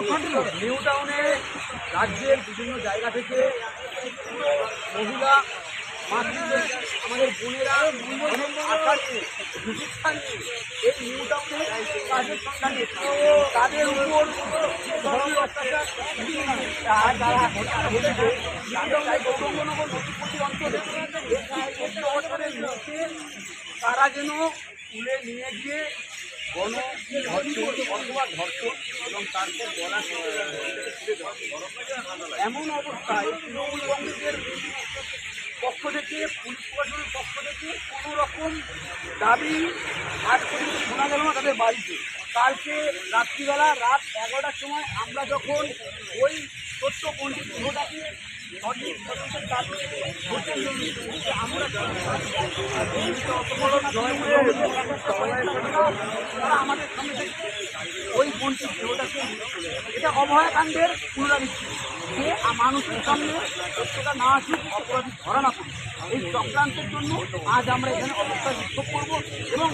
New টাউনে রাজ্যের বিভিন্ন জায়গা থেকে মহিলা আমাদের বোনেরা নিয়ে এই নিউ টাউনে কাজের তাদের উপর তারা যেন তুলে নিয়ে গিয়ে গণ ধর্ষণ অথবা ধর্ষণ এবং তারপর গলা এমন অবস্থায় তৃণমূল কংগ্রেসের পক্ষ থেকে, পুলিশ প্রশাসনের পক্ষ থেকে কোনো রকম দাবি আজ পর্যন্ত শোনা গেল না তাদের বাড়িতে। কালকে রাত্রিবেলা রাত এগারোটার সময় আমরা যখন ওই তথ্য পণ্ডিত গৃহটাকে সঠিক তদন্তের দাবি আমাদের সামনে ওই বঞ্চিত গৃহটাকে নিয়ে এটা অভয়াকাণ্ডের পুনরাবৃত্তি যে মানুষের সামনে সত্যটা না আসুক অপরাধী ধরা না পড়ুক এই চক্রান্তের জন্য আজ আমরা এখানে অবস্থা বিক্ষোভ করব এবং